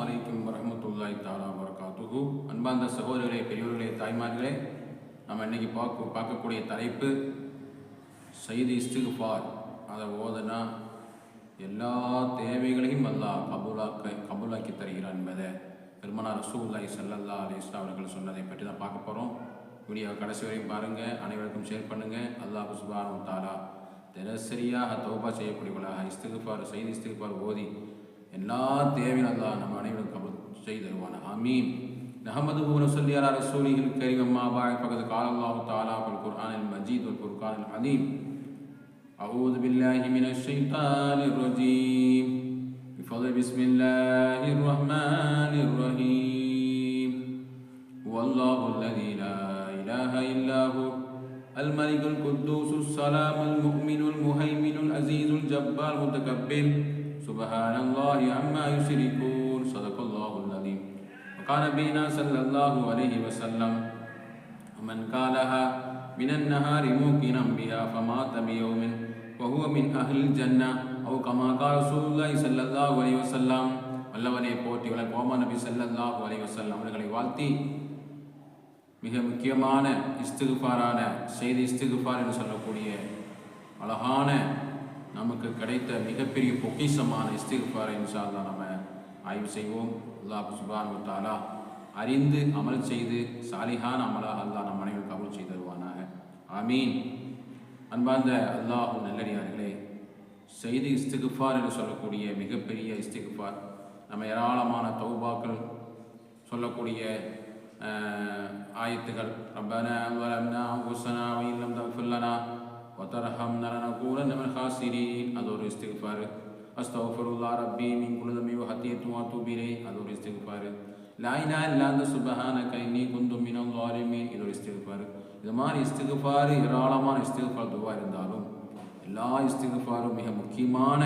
அலைக்கும் வரமத்துல்லாய் தாலா வரகாத்துகு அன்பார்ந்த சகோதரர்களே பெரியோர்களே தாய்மார்களே நம்ம இன்றைக்கி பார்க்க பார்க்கக்கூடிய தலைப்பு சைது இஸ்திகுஃபார். அதை ஓதனா எல்லா தேவைகளையும் அல்லாஹ் கபூலாக்க கபூலாக்கி தருகிறான் என்பதை பெருமனார் ரசூல்லாய் சல்லல்லா அலிஸ்லா அவர்கள் சொன்னதை பற்றி தான் பார்க்க போகிறோம் வீடியோ கடைசி வரையும் பாருங்கள் அனைவருக்கும் ஷேர் பண்ணுங்கள் அல்லாஹ் சுபானு தாலா தினசரியாக தோபா செய்யக்கூடியவர்களாக இஸ்திகுஃபார் செய்தி இஸ்திகுஃபார் ஓதி எல்லா தேவையும் அல்லாஹ் நம்ம அனைவரும் கபூல் செய்து தருவான ஆமீன் نحمده ونصلي على رسوله الكريم أما بعد فقد قال الله تعالى في القرآن المجيد والفرقان الحميد أعوذ بالله من الشيطان الرجيم بفضل بسم الله الرحمن الرحيم هو الله الذي لا إله إلا هو الملك القدوس السلام المؤمن المهيمن العزيز الجبار المتكبر سبحان الله عما يشركون صدق الله العظيم وقال نبينا صلى الله عليه وسلم ومن قالها من النهار موقنا بها فمات بيوم وهو من أهل الجنة أو كما قال رسول الله صلى الله عليه وسلم வல்லவனை போற்றி வளர் கோமா நபி ஸல்லல்லாஹு அலைஹி வஸல்லம் அவர்களை வாழ்த்தி மிக முக்கியமான இஸ்திகுஃபாரான செய்தி இஸ்திகுஃபார் என்று சொல்லக்கூடிய அழகான நமக்கு கிடைத்த மிகப்பெரிய பொக்கிஷமான இஸ்திகுஃபாரை இன்ஷால்லா நம்ம ஆய்வு செய்வோம். அல்லாஹ் சுபான் தாலா அறிந்து அமல் செய்து சாலிஹான் அமலாக அல்லாஹ் நம் அனைவரும் கபூல் செய்து தருவானாக. ஆமீன். அன்பார்ந்த அல்லாஹ் நல்லடியார்களே செய்தி இஸ்திகுஃபார் என்று சொல்லக்கூடிய மிகப்பெரிய இஸ்திகுஃபார். நம்ம ஏராளமான தௌபாக்கள் சொல்லக்கூடிய ஆயத்துகள். ரப்பனா வலம்னா அன்ஃபுஸனா வ وترحمنا லனா من الخاسرين அது ஒரு இஸ்திகுஃபார் அஸ்தக்ஃபிருல்லாஹ் ரப்பி மின் குல்லி தம்பி வ ஹத்தியத்து வ அது ஒரு இஸ்திகுஃபார் லா இலாஹ இல்லா அன்த சுப்ஹானக இன்னி குன்து மினல் இது ஒரு இது மாதிரி இஸ்திகுஃபார் ஏராளமான இஸ்திகுஃபார் துவா இருந்தாலும் எல்லா இஸ்திகுஃபாரும் மிக முக்கியமான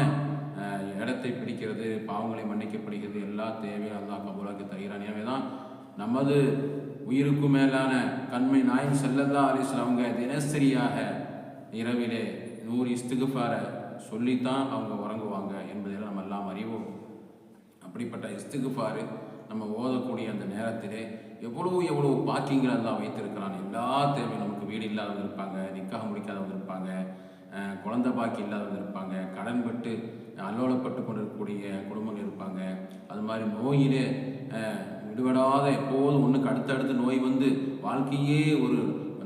இடத்தை பிடிக்கிறது பாவங்களை மன்னிக்கப்படுகிறது எல்லா தேவையும் அல்லா கபூலாக்கி தருகிறான் எனவே தான் நமது உயிருக்கு மேலான கண்மை நாயின் செல்லல்லா அலிஸ்லாம் அவங்க தினசரியாக இரவிலே நூறு இஸ்துகுஃபாரை சொல்லித்தான் அவங்க உறங்குவாங்க என்பதை நம்ம எல்லாம் அறிவோம். அப்படிப்பட்ட இஸ்துகுஃபாரு நம்ம ஓதக்கூடிய அந்த நேரத்திலே எவ்வளவு எவ்வளவு பாக்கியங்கள் எல்லாம் வைத்திருக்கிறான். எல்லா தேவையும் நமக்கு வீடு இல்லாதவங்க இருப்பாங்க நிக்காக முடிக்காதவங்க இருப்பாங்க குழந்த குழந்தை பாக்கி இல்லாதவங்க இருப்பாங்க கடன் பட்டு அல்லோலப்பட்டு கொண்டிருக்கக்கூடிய குடும்பங்கள் இருப்பாங்க. அது மாதிரி நோயிலே விடுபடாத எப்போதும் ஒன்றுக்கு அடுத்தடுத்து நோய் வந்து வாழ்க்கையே ஒரு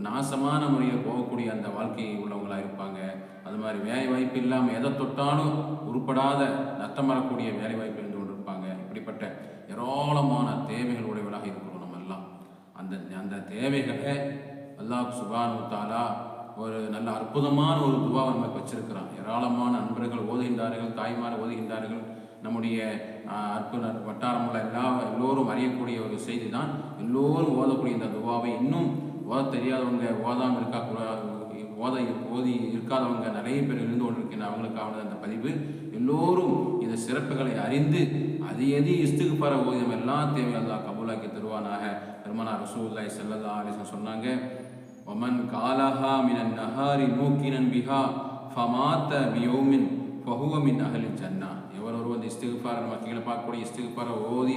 நாசமான முறையில் போகக்கூடிய அந்த வாழ்க்கையை உள்ளவங்களாக இருப்பாங்க. அது மாதிரி வேலை வாய்ப்பு இல்லாமல் எதை தொட்டாலும் உருப்படாத நஷ்டம் வரக்கூடிய வேலை வாய்ப்பு இருந்து கொண்டிருப்பாங்க. இப்படிப்பட்ட ஏராளமான தேவைகள் உடையவளாக இருக்கிறோம் நம்ம எல்லாம் அந்த அந்த தேவைகளை அல்லாஹ் சுபானு தாலா ஒரு நல்ல அற்புதமான ஒரு துவாவை நமக்கு வச்சிருக்கிறான். ஏராளமான நண்பர்கள் ஓதுகின்றார்கள் தாய்மார் ஓதுகின்றார்கள். நம்முடைய அற்புத வட்டாரமுள்ள எல்லா எல்லோரும் அறியக்கூடிய ஒரு செய்தி தான் எல்லோரும் ஓதக்கூடிய இந்த துவாவை. இன்னும் ஓத தெரியாதவங்க ஓதாமல் இருக்கா ஓத ஓதி இருக்காதவங்க நிறைய பேர் இருந்து கொண்டு கொண்டிருக்கின்ற அவங்களுக்கான அந்த பதிவு. எல்லோரும் இந்த சிறப்புகளை அறிந்து அது எது இஸ்துகுப்பார ஓதியம் எல்லாம் தேவை கபூலாக்கி தருவானாக பெருமானா ரசூல்லாய் செல்லல்லா அலிசன் சொன்னாங்க ஒமன் காலஹா மினன் நஹாரி மூக்கினன் பிஹா ஃபமாத்த பியோமின் ஃபஹுவ மின் அகலி ஜன்னா. எவர் வந்து இந்த இஸ்திகுஃபார நம்ம கீழே பார்க்கக்கூடிய இஸ்திகுஃபாரை ஓதி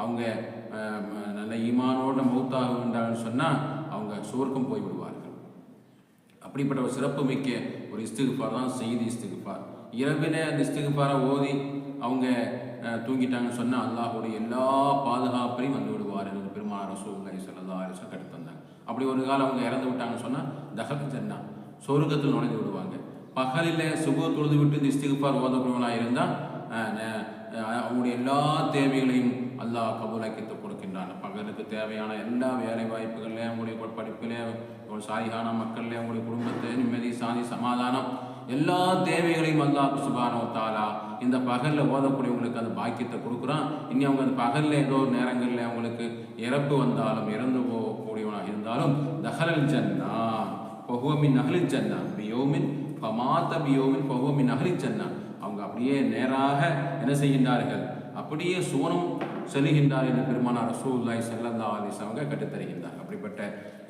அவங்க நல்ல நல்ல ஈமானோட மௌத்தாகுன்றாங்கன்னு சொன்னால் அவங்க சுவர்க்கம் போய் விடுவார்கள். அப்படிப்பட்ட ஒரு சிறப்பு மிக்க ஒரு இஸ்திகுஃபார் தான் செய்தி இஸ்திகுஃபார். இரவிலே அந்த இஸ்திகுஃபாரை ஓதி அவங்க தூங்கிட்டாங்கன்னு சொன்னால் அல்லாஹுடைய எல்லா பாதுகாப்பையும் வந்து விடுவார் என்று பெருமாள் ரசூல்லாய் சொல்லா அரசு கட்டு தந்தாங்க. அப்படி ஒரு காலம் அவங்க இறந்து விட்டாங்கன்னு சொன்னால் தகல் ஜன்னா சொர்க்கத்தில் நுழைந்து விடுவாங்க. பகலில் சுப தொழுது விட்டு இந்த இஸ்திகுஃபார் ஓதக்கூடியவங்களாக இருந்தால் அவங்களுடைய எல்லா தேவைகளையும் அல்லாஹ் கபூலாக்கி கொடுக்கின்றான். அவர்களுக்கு தேவையான எல்லா வேலை வாய்ப்புகள்ல அவங்களுடைய படிப்பில் ஒரு சாலிகான மக்கள்லேயே அவங்களுடைய குடும்பத்தை நிம்மதி சாந்தி சமாதானம் எல்லா தேவைகளையும் அல்லாஹ் சுபானோ தாலா இந்த பகலில் ஓதக்கூடியவங்களுக்கு அந்த பாக்கியத்தை கொடுக்குறான். இனி அவங்க அந்த பகலில் ஏதோ நேரங்களில் அவங்களுக்கு இறப்பு வந்தாலும் இறந்து போகக்கூடியவனாக இருந்தாலும் தஹலல் ஜன்னா பகுவமின் நகலில் ஜன்னா பியோமின் பமாத்த பியோமின் பகுவமின் நகலில் ஜன்னா. அவங்க அப்படியே நேராக என்ன செய்கின்றார்கள்? அப்படியே சோனம் செல்கின்றார் என்று பெருமானார் ரசூல்லாய் செல்லல்லா அலிஸ் அவங்க கற்றுத்தருகின்றார் அப்படிப்பட்ட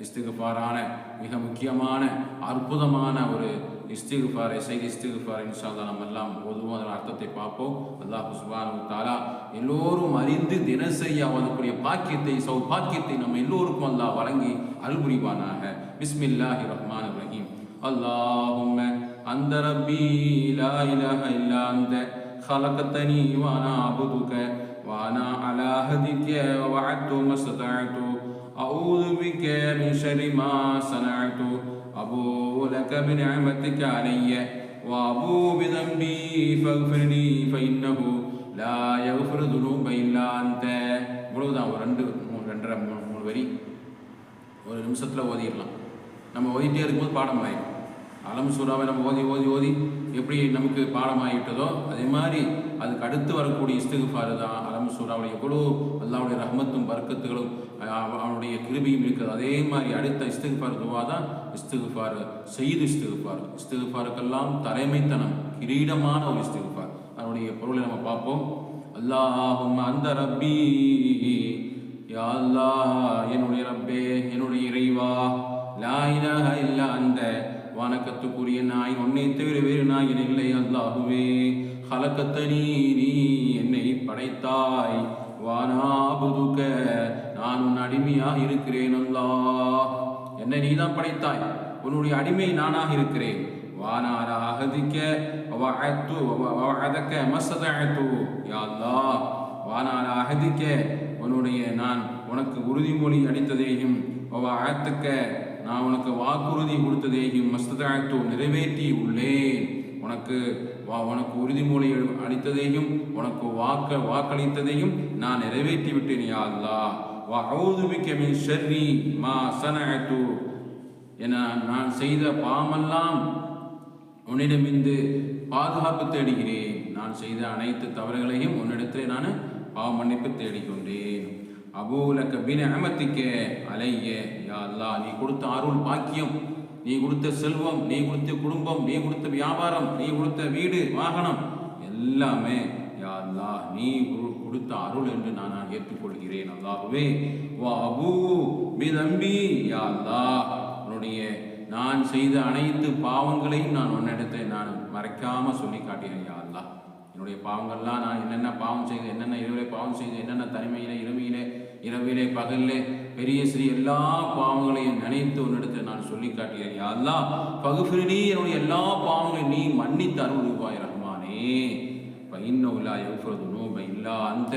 இஸ்திகுபாரான மிக முக்கியமான அற்புதமான ஒரு இஸ்திகுஃபாரை செய்தி இஸ்திகுஃபார் இன்ஷா அல்லாஹ் நம்ம எல்லாம் ஓதுவோம் அதன் அர்த்தத்தை பார்ப்போம் அல்லாஹ் சுப்ஹானஹு தாலா எல்லோரும் அறிந்து தினசரியா ஓதக்கூடிய பாக்கியத்தை சௌபாக்கியத்தை நம்ம எல்லோருக்கும் அல்லாஹ் வழங்கி அல்புரிவானாக பிஸ்மில்லாஹி ரஹ்மான் ரஹீம் اللهم أنت ربي لا إله إلا أنت خلقتني وأنا عبدك وأنا على هديك ووعدت ما استطعت أعوذ بك من شر ما صنعت أبوء لك بنعمتك علي وأبوء بذنبي فاغفر لي فإنه لا يغفر الذنوب إلا أنت இவ்வளவுதான் ஒரு ரெண்டு மூணு ரெண்டரை மூணு மூணு வரி ஒரு நிமிஷத்தில் ஓதிடலாம் நம்ம ஓதிட்டே இருக்கும்போது பாடம் ஆயிடும் அலம் சூறாவை நம்ம ஓதி ஓதி ஓதி எப்படி நமக்கு பாடமாயிட்டதோ அதே மாதிரி அதுக்கு அடுத்து வரக்கூடிய இஸ்திகுஃபாரு தான் அலம் சூறாவில் எவ்வளோ அல்லாவுடைய ரஹமத்தும் வர்க்கத்துகளும் அவனுடைய கிருபியும் இருக்குது. அதே மாதிரி அடுத்த இஸ்திகுஃபார் துவா தான் இஸ்திகுஃபார் செய்து இஸ்திகுஃபார். இஸ்திகுஃபாருக்கெல்லாம் தலைமைத்தனம் கிரீடமான ஒரு இஸ்திகுஃபார். அதனுடைய பொருளை நம்ம பார்ப்போம். அல்லாஹும் அந்த ரப்பி யா அல்லாஹ் என்னுடைய ரப்பே என்னுடைய இறைவா லாயினாக இலாஹ இல்லா அந்த வணக்கத்துக்குரிய நாய் உன்னை தவிர வேறு நாயின் இல்லை. அல்லாஹுவே ஹலக்கத்தனி நீ என்னை படைத்தாய். வானாபுதுக்க நான் உன் அடிமையாக இருக்கிறேன் அல்லா. என்னை நீதான் படைத்தாய். உன்னுடைய அடிமை நானாக இருக்கிறேன். வானார அகதிக்க வஅத்து வஅதக்க மஸ்தஅத்து வானார அகதிக்க உன்னுடைய நான் உனக்கு உறுதிமொழி அளித்ததேயும் அழத்துக்க நான் உனக்கு வாக்குறுதி கொடுத்ததையும் மஸ்தஅத்து நிறைவேற்றி உள்ளேன். உனக்கு வா- உனக்கு உறுதிமொழி அளித்ததையும் உனக்கு வாக்க வாக்களித்ததையும் நான் நிறைவேற்றி விட்டேன் யா அல்லாஹ். வஅஊது மின் ஷர்ரி மா சனஅத்து. என நான் செய்த பாவமெல்லாம் உன்னிடமிருந்து பாதுகாப்பு தேடுகிறேன். நான் செய்த அனைத்து தவறுகளையும் உன்னிடத்தில் நான் பாவ மன்னிப்பு தேடிக்கொண்டேன். அபூலக்க பின் அமத்திக்க அலைய. யா அல்லாஹ் நீ கொடுத்த அருள் பாக்கியம் நீ கொடுத்த செல்வம் நீ கொடுத்த குடும்பம் நீ கொடுத்த வியாபாரம் நீ கொடுத்த வீடு வாகனம் எல்லாமே யா நீ கொடுத்த அருள் என்று நான் நான் ஏற்றுக்கொள்கிறேன் அல்லாஹுவே. வா அபூ பிதம்பி யா அல்லாஹ் உன்னுடைய நான் செய்த அனைத்து பாவங்களையும் நான் உன்னிடத்தை நான் மறைக்காம சொல்லி காட்டினேன் யா என்னுடைய பாவங்கள்லாம் நான் என்னென்ன பாவம் செய்து என்னென்ன இரவிலே பாவம் செய்து என்னென்ன தனிமையிலே இரவிலே இரவிலே பகலிலே பெரிய சிறிய எல்லா பாவங்களையும் நினைத்து உன்னிடத்தை நான் சொல்லி காட்டுகிறேன் யா அல்லாஹ் பகுஃபிரினி என்னுடைய எல்லா பாவங்களையும் நீ மன்னித்து அருள்வாய் ரஹ்மானே. பைன்னவுலா யஃப்ரது நூப இல்லா அந்த